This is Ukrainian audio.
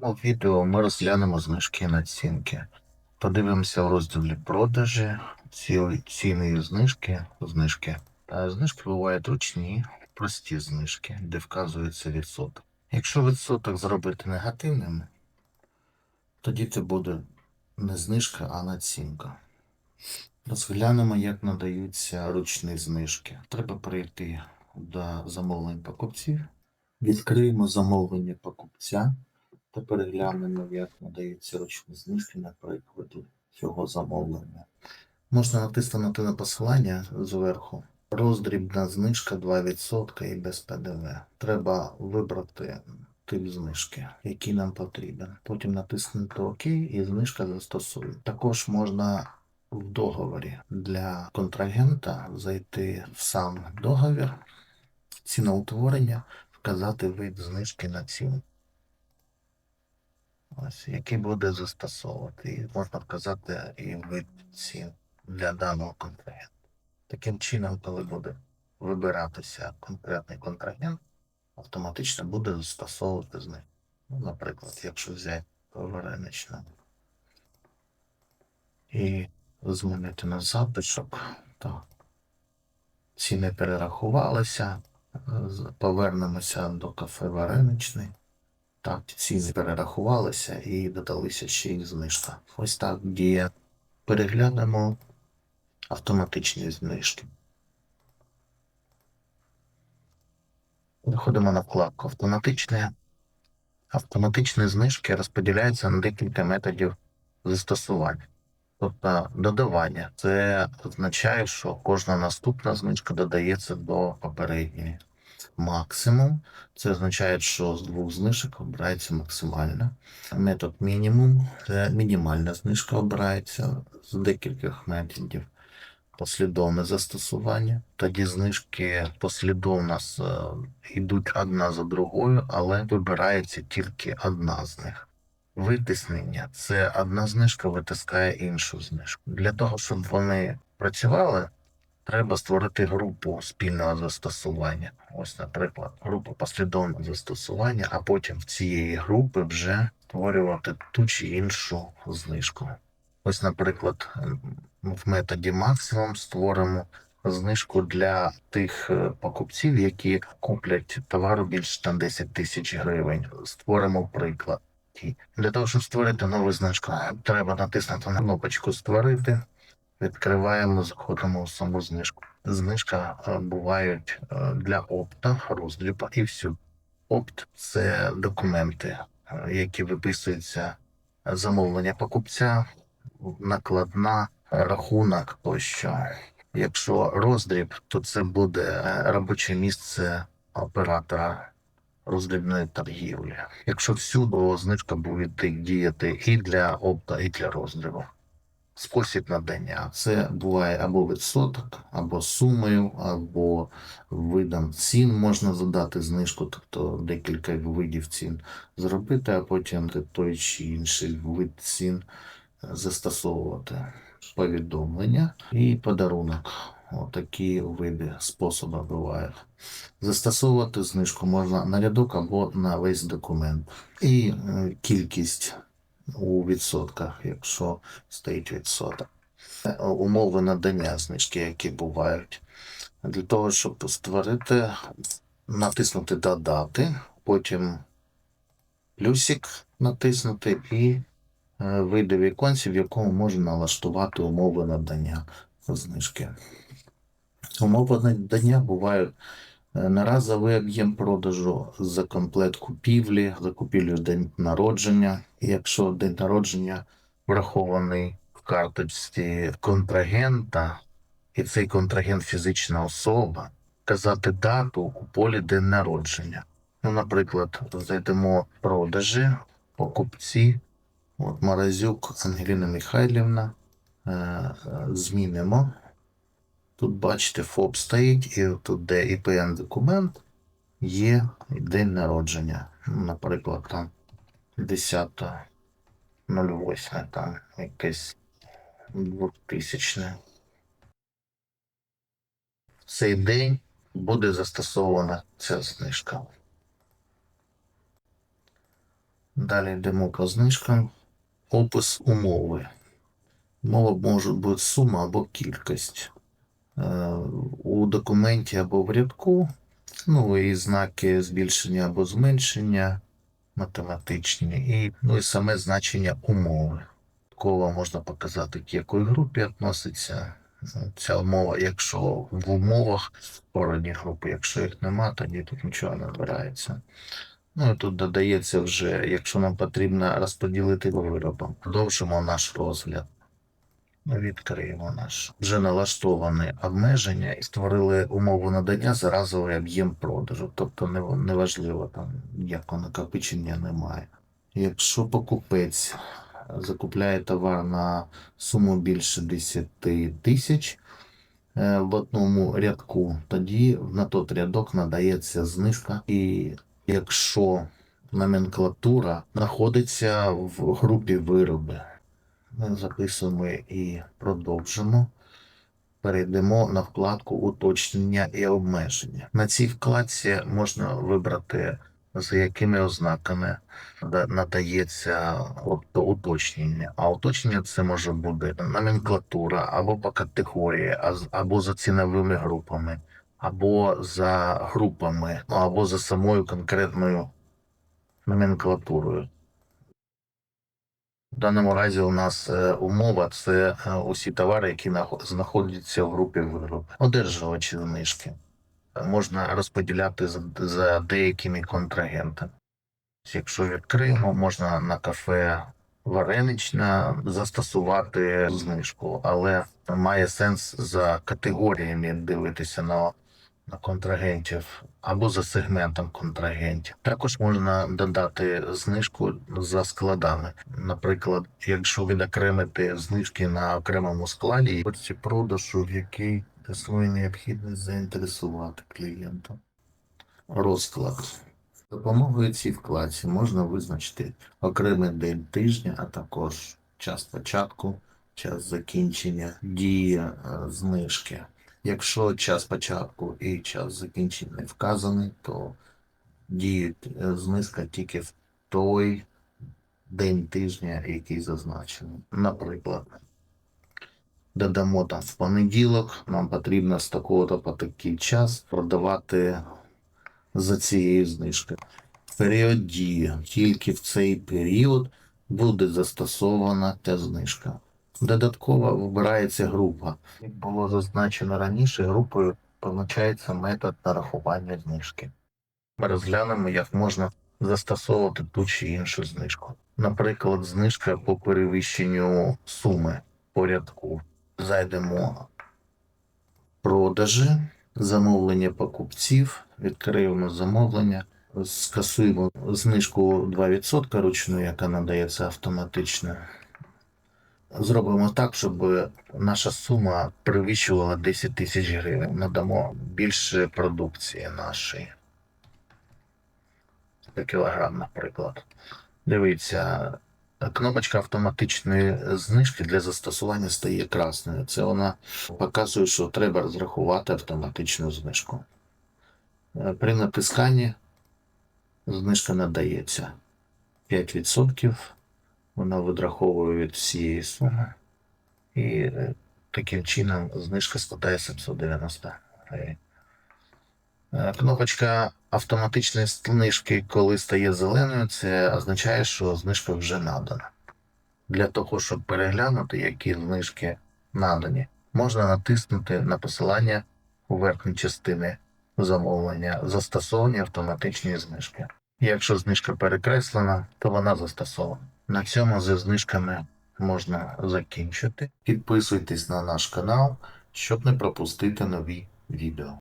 цьому відео ми розглянемо знижки і націнки. Подивимося в розділі продажі, ці, ціни і знижки, знижки. Е, Знижки бувають ручні, прості знижки, де вказується відсоток. Якщо відсоток зробити негативним, тоді це буде не знижка, а націнка. Розглянемо, як надаються ручні знижки. Треба перейти до замовлень покупців. Відкриємо замовлення покупця та переглянемо, як надаються ручні знижки на прикладі цього замовлення. Можна натиснути на посилання зверху. Роздрібна знижка 2% і без ПДВ. Треба вибрати тип знижки, який нам потрібен. Потім натиснути ОК і знижка застосує. Також можна в договорі для контрагента зайти в сам договір, ціноутворення, вказати вид знижки на ціну. Ось, який буде застосовувати. Можна вказати і вид цін для даного контрагента. Таким чином, коли буде вибиратися конкретний контрагент, автоматично буде застосовувати знижку. Ну, наприклад, якщо взяти вареничну і змінити на запишок, то ціни перерахувалися, повернемося до кафе вареничний. Так, ціни перерахувалися і додалися ще й знижка. Ось так діє. Переглянемо автоматичні знижки. Переходимо на вкладку автоматичне. Автоматичні знижки розподіляються на декілька методів застосування. Тобто додавання. Це означає, що кожна наступна знижка додається до попередньої. Максимум це означає, що з двох знижок обирається максимальна. Метод мінімум це мінімальна знижка обирається з декількох методів. Послідовне застосування. Тоді знижки послідовно е, йдуть одна за другою, але вибирається тільки одна з них. Витиснення це одна знижка витискає іншу знижку. Для того, щоб вони працювали, треба створити групу спільного застосування. Ось, наприклад, група послідовного застосування, а потім в цієї групи вже створювати ту чи іншу знижку. Ось, наприклад, в методі максимум створимо знижку для тих е, покупців, які куплять товару більше там 10 тисяч гривень. Створимо приклад. Для того, щоб створити нову знижку, треба натиснути на кнопочку Створити. Відкриваємо, заходимо в саму знижку. Знижка е, бувають е, для опта, роздріб і всю. Опт це документи, е, які виписуються замовлення покупця, накладна, рахунок тощо. Якщо роздріб, то це буде робоче місце оператора роздрібної торгівлі. Якщо всюди знижка буде діяти і для опта, і для роздрібу. Спосіб надання це буває або відсоток, або сумою, або видом цін можна задати знижку, тобто декілька видів цін зробити, а потім той чи інший вид цін застосовувати. Повідомлення і подарунок. Отакі види способи бувають. Застосовувати знижку можна на рядок або на весь документ. І е, кількість у відсотках, якщо стоїть відсоток. Умови надання знижки, які бувають. Для того, щоб створити, натиснути Додати, потім плюсик натиснути і е, вийде віконці, в якому можна налаштувати умови надання знижки. Умови надання бувають наразовий об'єм продажу за комплект купівлі, за купівлю день народження. Якщо день народження врахований в карточці контрагента, і цей контрагент фізична особа, казати дату у полі день народження. Ну, наприклад, зайдемо продажі, покупці, от Маразюк Ангеліна Михайлівна, е, е, змінимо. Тут бачите, ФОП стоїть, і тут, де ІПН документ, є день народження. Ну, Наприклад, там 10.08, там якесь 2000. В цей день буде застосована ця знижка. Далі йдемо по знижкам. Опис умови. Мова може бути сума або кількість. Е, У документі або в рядку, ну і знаки збільшення або зменшення математичні, і, ну, і саме значення умови. Додатково можна показати, к якої групі відноситься е, ця умова. Якщо в умовах створені групи, якщо їх нема, тоді тут нічого не набирається. Ну і тут додається вже, якщо нам потрібно розподілити по виробам. Продовжимо наш розгляд. Відкриємо наш вже налаштоване обмеження і створили умову надання за разовий об'єм продажу. Тобто не- неважливо там ніякого накопичення немає. Якщо покупець закупляє товар на суму більше 10 тисяч е, в одному рядку, тоді на той рядок надається знижка. І якщо номенклатура знаходиться в групі вироби, записуємо і продовжимо. Перейдемо на вкладку уточнення і обмеження. На цій вкладці можна вибрати, за якими ознаками надається уточнення. А уточнення це може бути номенклатура або по категорії, або за ціновими групами, або за групами, ну, або за самою конкретною номенклатурою. В даному разі у нас е, умова це е, усі товари, які знаходяться в групі вироб. Одержувачі знижки можна розподіляти за деякими контрагентами. Якщо відкриємо, можна на кафе Варенична застосувати знижку, але має сенс за категоріями дивитися на на контрагентів або за сегментом контрагентів. Також можна додати знижку за складами. Наприклад, якщо відокремити знижки на окремому складі, точці продажу, в який існує необхідність заінтересувати клієнта. Розклад. Допомогою цій вкладці можна визначити окремий день тижня, а також час початку, час закінчення, дії е, знижки. Якщо час початку і час закінчення не вказаний, то діє е, знижка тільки в той день тижня, який зазначений. Наприклад, додамо там в понеділок, нам потрібно з такого-то по такий час продавати за цією знижкою. Період дії. Тільки в цей період буде застосована ця знижка. Додатково вибирається група. Як було зазначено раніше, групою позначається метод нарахування знижки. Ми розглянемо, як можна застосовувати ту чи іншу знижку. Наприклад, знижка по перевищенню суми по рядку. Зайдемо продажі, замовлення покупців, відкриємо замовлення, скасуємо знижку 2% ручну, яка надається автоматично. Зробимо так, щоб наша сума перевищувала 10 тисяч гривень. Надамо більше продукції нашої. За кілограм, наприклад. Дивіться, кнопочка автоматичної знижки для застосування стає красною. Це вона показує, що треба розрахувати автоматичну знижку. При натисканні знижка надається 5%. Вона відраховує від всієї суми. І е, таким чином знижка складає 790 гривень. Е, Кнопочка автоматичної знижки, коли стає зеленою, це означає, що знижка вже надана. Для того, щоб переглянути, які знижки надані, можна натиснути на посилання у верхній частині замовлення застосовані автоматичні знижки. Якщо знижка перекреслена, то вона застосована. На цьому зі знижками можна закінчити. Підписуйтесь на наш канал, щоб не пропустити нові відео.